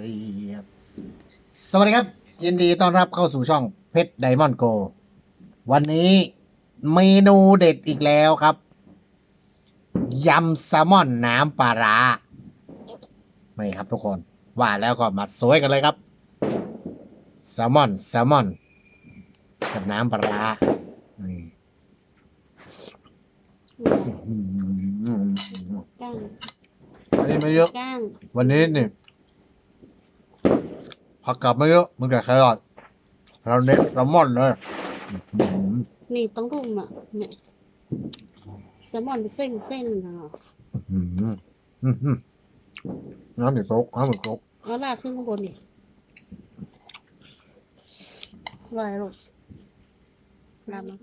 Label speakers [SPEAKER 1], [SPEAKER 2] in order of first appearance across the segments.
[SPEAKER 1] เปียบสวัสดีครับ ยินดีต้อนรับเข้าสู่ช่องเพชรไดมอนด์โก วันนี้เมนูเด็ดอีกแล้วครับ ยำแซลมอนน้ำปลาร้านี่ครับทุกคน ว่าแล้วก็มาสวยกันเลยครับแซลมอนแซลมอน กับน้ำปลาร้านี่อื้อหือ
[SPEAKER 2] ก้าง
[SPEAKER 1] อันนี้ไม่เยอะ
[SPEAKER 2] ก้าง
[SPEAKER 1] วันนี้นี่ ผักกลับไม่เยอะมึงแต่แครอทเราเน้นแซลมอนเลยอื้อหือ
[SPEAKER 2] นี่ต้องรุมอะเนี่ยแซลมอนเป็นเส้นเส้นๆนะ
[SPEAKER 1] อื้อหืออื้อหือน้ำหนึ่งโต๊ะน้ำหนึ่งโต๊ะ
[SPEAKER 2] เอาลากขึ้นข้างบนดิลอยลูกลามา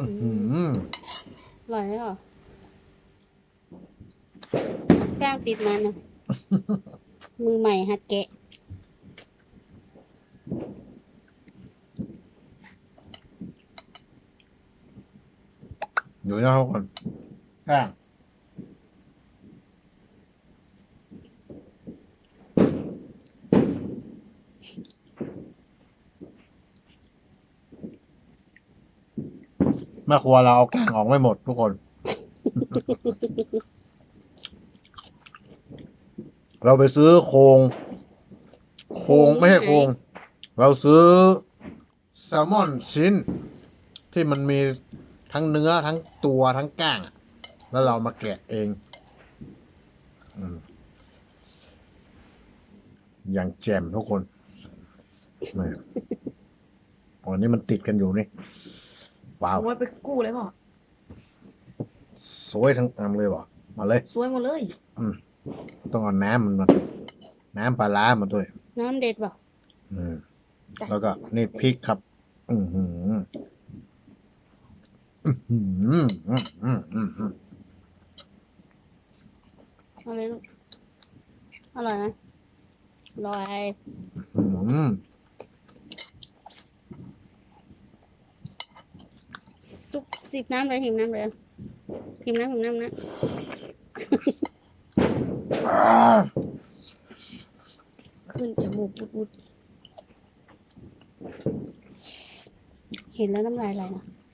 [SPEAKER 1] อื้อหือ
[SPEAKER 2] ลอยเหรอก้างติดมันนะมือใหม่หัดแกะ
[SPEAKER 1] อยู่นะทุกคนกล้างแม่ครัวเราเอากล้างออกไม่หมดทุกคน เราไปซื้อโครงโครงไม่ใช่โครงเราซื้อแซลมอนชิ้น ที่มันมี ทั้งเนื้อทั้งตัวทั้งก้างอะแล้วเรามาแกะเองอืมอย่างแจ่มทุกคนแม่วันนี้มันติดกันอยู่นี่ว้าว
[SPEAKER 3] ผมว่าไปกู้เลยพ่อ
[SPEAKER 1] สวยทั้งอันเลยวะมาเลย
[SPEAKER 3] สวยหมดเลย
[SPEAKER 1] ต้องเอาน้ำมันมาน้ำปลาร้ามาด้วย
[SPEAKER 2] น้ำเด็ดเปล่า
[SPEAKER 1] อืม
[SPEAKER 3] จ้ะ
[SPEAKER 1] แล้วก็นี่พริกครับ อือหือ อือหืออือหืออือหือ
[SPEAKER 2] เอาเลยลูกอร่อยไหมอร่อย
[SPEAKER 1] อืม
[SPEAKER 2] ซุปสิบน้ำเลยหิมน้ำเลยหิมน้ำหิมน้ำนะ
[SPEAKER 3] ขึ้นจมูกปุด
[SPEAKER 2] เห็นแล้วน้ำลายไหลนะ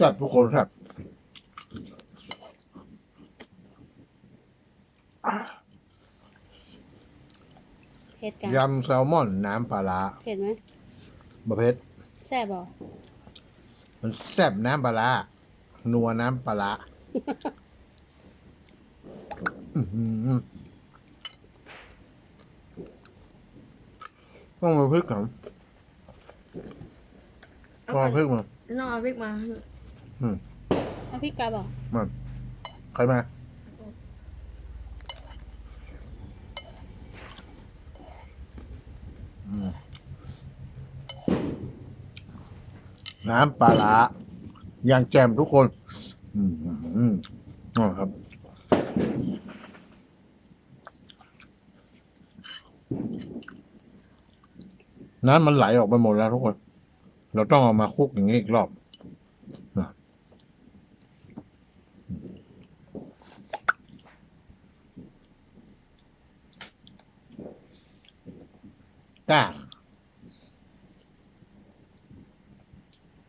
[SPEAKER 3] แซ่
[SPEAKER 1] บทุกคนแซ่บ
[SPEAKER 2] เผ็ดกัน
[SPEAKER 1] ยำแซลมอน น้ำปลาร้า
[SPEAKER 2] เผ็ดไหม
[SPEAKER 1] ประเภท
[SPEAKER 2] แซ่บเปล่า
[SPEAKER 1] มันแซ่บน้ำปลาร้านัวน้ำปลาร้าอื้อหือต้องมาพริกครับต้องมาพริกมา
[SPEAKER 3] น้องเอาพริกมา
[SPEAKER 2] เอาพริกกาเปล่า
[SPEAKER 1] มาใครมาอืมน้ำปลาร้าอย่างแจ่มทุกคน อืมอืมอ๋อครับ น้ำมันไหลออกไปหมดแล้วทุกคน เราต้องเอามาคลุกอย่างนี้อีกรอบนะก้าง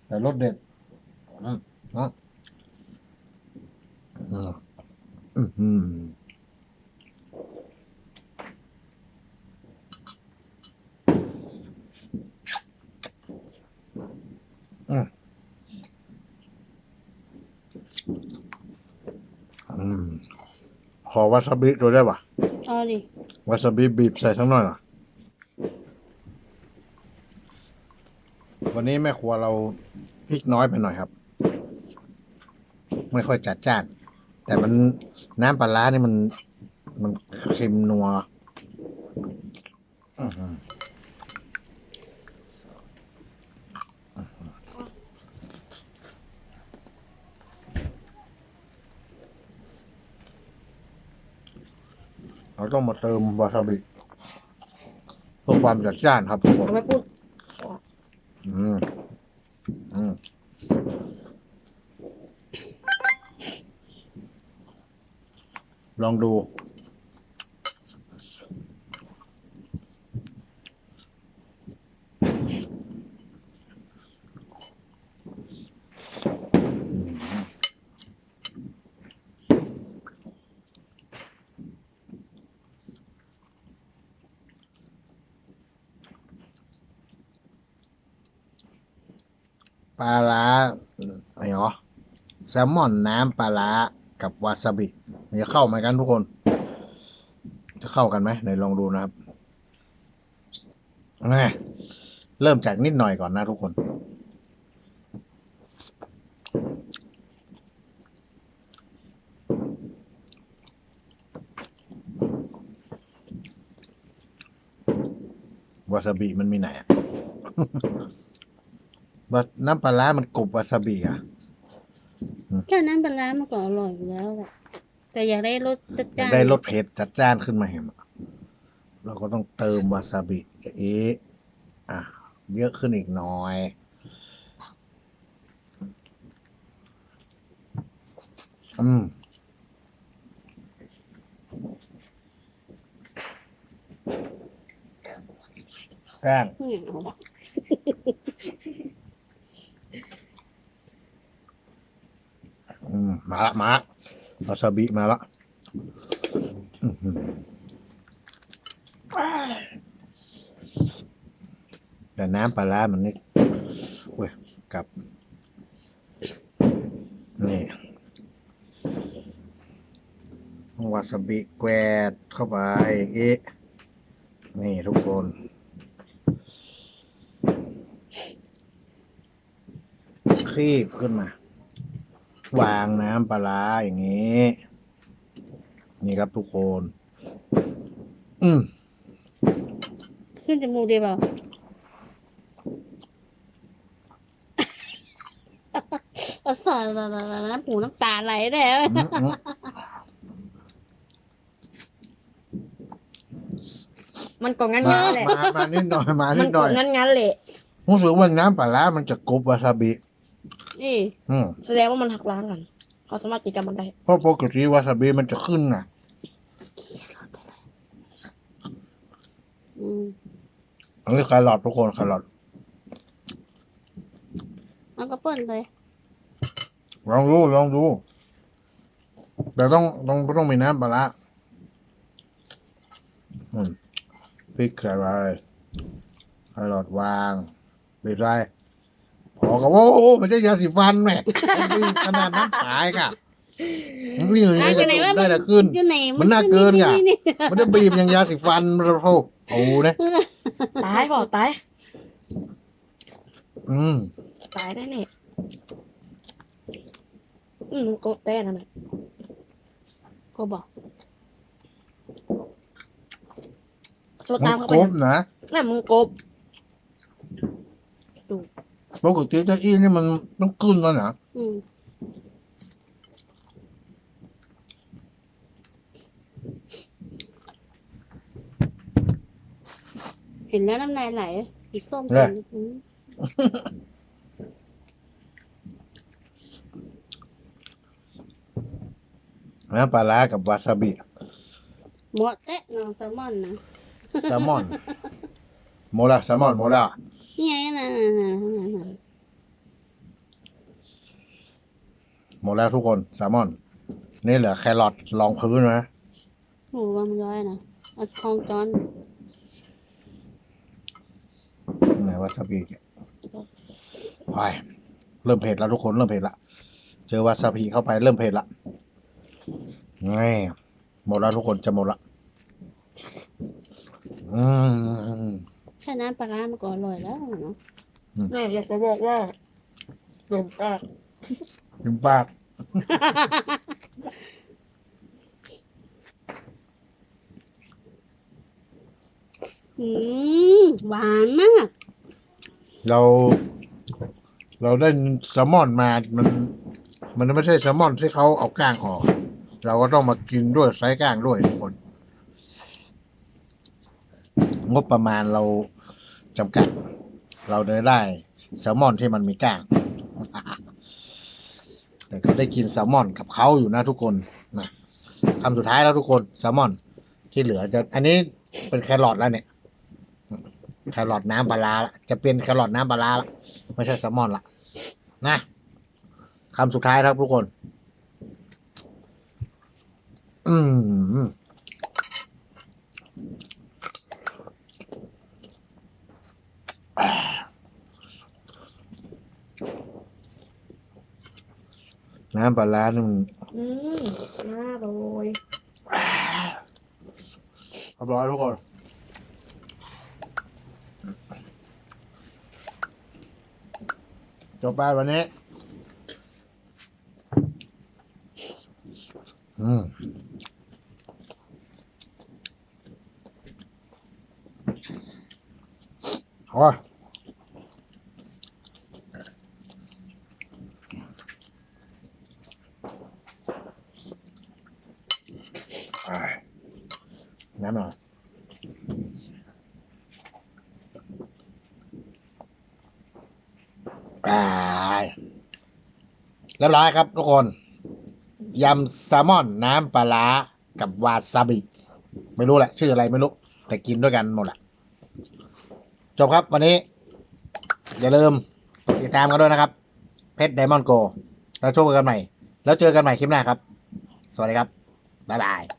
[SPEAKER 1] แต่รสเด็ดอืมเนาะอืม อื้อหืออืมขอวาซาบิตัวได้ปะ
[SPEAKER 2] เอาดิ
[SPEAKER 1] วาซาบิบีบใส่ทั้งหน่อยเหรอวันนี้แม่ครัวเราพริกน้อยไปหน่อยครับ ไม่ค่อยจัดจ้าน แต่มันน้ำปลาร้านี่มัน มันเค็มนัวอื้อหือเราต้องมาเติมวาซาบิเพื่อความจัดจ้านครับทุกคน
[SPEAKER 3] เอาไม่พูด
[SPEAKER 1] อืม ลองดู ปลาร้าอะไรเหรอแซลมอนน้ำปลาร้ากับวาซาบิ มันจะเข้าไหมกันทุกคน จะเข้ากันไหมไหนลองดูนะครับไงเริ่มจากนิดหน่อยก่อนนะทุกคนวาซาบิมันมีไหนอะน้ำปลาร้ามันกรุบวาซาบิอะ
[SPEAKER 2] แค่นั้นเป็นร้ามันก็อร่อยอยู่แล้วแหละ แต่อยากได้รสจัดจ้าน
[SPEAKER 1] ได้รสเผ็ดจัดจ้านขึ้นมาเห็นไหมเราก็ต้องเติมวาซาบิเอ๊ะอะ เยอะขึ้นอีกหน่อย อืมแป้ง
[SPEAKER 2] ไม่เอาอะ
[SPEAKER 1] อืม มาละมาละ วาซาบิมาละอื้อหือแต่น้ำปลาร้ามันนี่เว้ยกับ นี่วาซาบิแกวดเข้าไปอย่างงี้นี่ทุกคนคีบขึ้นมา วางน้ำปลาร้าอย่างนี้ นี่ครับทุกคน อืม
[SPEAKER 2] ขึ้นจมูกดีเปล่าเอาใส่น้ำหูน้ำตาไหลแล้ว
[SPEAKER 1] อืมอืม
[SPEAKER 3] มันก็งั้น
[SPEAKER 1] มา
[SPEAKER 3] งั้นแหละ
[SPEAKER 1] มามานิดหน่อยมา
[SPEAKER 3] มั
[SPEAKER 1] นิ
[SPEAKER 3] น
[SPEAKER 1] ดห
[SPEAKER 3] ก็
[SPEAKER 1] น่อย
[SPEAKER 3] งั้นงั้นๆแหละ
[SPEAKER 1] รู้สึกว่าน้ำปลาร้ามันจะกรุบวาซาบิ
[SPEAKER 2] นี่
[SPEAKER 1] อืม
[SPEAKER 3] แสดงว่ามันหักล้างกันเขาสามารถกินกันมันได้
[SPEAKER 1] เพราะปกติวาซาบิมันจะขึ้นน่ะ
[SPEAKER 2] อืม
[SPEAKER 1] อันนี้แครอททุกคนแครอท
[SPEAKER 2] เอากระเปิ้ลไป
[SPEAKER 1] ลองดูลองดูแต่ต้องต้องต้องมีน้ำปลาร้าอืมพริกใส่ไปแครอทวางปิดไว้ พอกับโอ้โหมันจะยาสีฟันแหม่ขนาดน้ำขายค่ะนี่อยู่นี่จะได้แต่ขึ้น
[SPEAKER 2] อยู่ไหน
[SPEAKER 1] มันน่าเกินไง
[SPEAKER 2] นี่
[SPEAKER 1] มันจะบีบอย่างยาสีฟันมันโอ้โหเนี่ย
[SPEAKER 3] ตายเปล่าตาย
[SPEAKER 1] อืม
[SPEAKER 3] ตายแน่แน่อืมมันโกะแต้นะแม่
[SPEAKER 2] ก็บอก
[SPEAKER 3] ตัว
[SPEAKER 1] มั
[SPEAKER 3] ตาม
[SPEAKER 1] น
[SPEAKER 3] เข้ากไป
[SPEAKER 1] รุบ
[SPEAKER 3] นะ
[SPEAKER 1] นะ
[SPEAKER 3] แม่มึงกบ
[SPEAKER 1] ปกติเจ้าอี้นี่มันต้องขึ้นแล้วนะ
[SPEAKER 2] อืมเห็นแล้วน้ำลายไหลอีกส้มกันอืม
[SPEAKER 1] น้ำปลาร้ากับวาซาบิ
[SPEAKER 2] หมดแซะน้องแซลมอนนะ
[SPEAKER 1] แซลมอนโมลาแซลมอนโมลา
[SPEAKER 2] นี่ไงนะ
[SPEAKER 1] หมดแล้วทุกคนแซลมอน นี่เหลือแครอทรองพื้นนะ
[SPEAKER 2] โอ้ว่ามันย้อยนะเอาทองจอน
[SPEAKER 1] ไหนวาซาบิเนี่ยไปเริ่มเผ็ดแล้วทุกคนเริ่มเผ็ดละ เจอวาซาบิเข้าไปเริ่มเผ็ดละไงหมดแล้วทุกคนจะหมดละ อืม
[SPEAKER 2] แค่น้ำปลาร้ามันก็อร่อยแล้วเนาะ
[SPEAKER 3] แม่อยากจะบอกว่าลมปาก
[SPEAKER 1] ถึงปาก
[SPEAKER 2] อืมหวานมาก
[SPEAKER 1] เรา เราได้แซลมอนมา มัน มันไม่ใช่แซลมอนที่เขาเอาก้างออก เราก็ต้องมากินด้วยไซส์ก้างด้วยทุกคน งบประมาณเราจำกัด เราเลยได้แซลมอนที่มันมีก้างแต่ก็ได้กินแซลมอนกับเขาอยู่นะทุกคนนะคำสุดท้ายแล้วทุกคนแซลมอนที่เหลือจะอันนี้เป็นแครอทแล้วเนี่ยแครอทน้ำปลาละจะเป็นแครอทน้ำปลาร้าละไม่ใช่แซลมอนละนะคำสุดท้ายครับทุกคน อืม น้ำปลาร้านี่มัน
[SPEAKER 3] อืมน่าโรย
[SPEAKER 1] เรียบร้อยทุกคนจบไปวันนี้ อืมโอ้ยอ่าน้ำหน่อยอ่า เรียบร้อยครับทุกคนยำแซลมอนน้ำปลาร้ากับวาซาบิไม่รู้แหละชื่ออะไรไม่รู้แต่กินด้วยกันหมดแหละจบครับวันนี้ อย่าลืมติดตามกันด้วยนะครับ เพชรไดมอนด์โก แล้วโชคกันใหม่ แล้วเจอกันใหม่คลิปหน้าครับ สวัสดีครับ บ๊ายบาย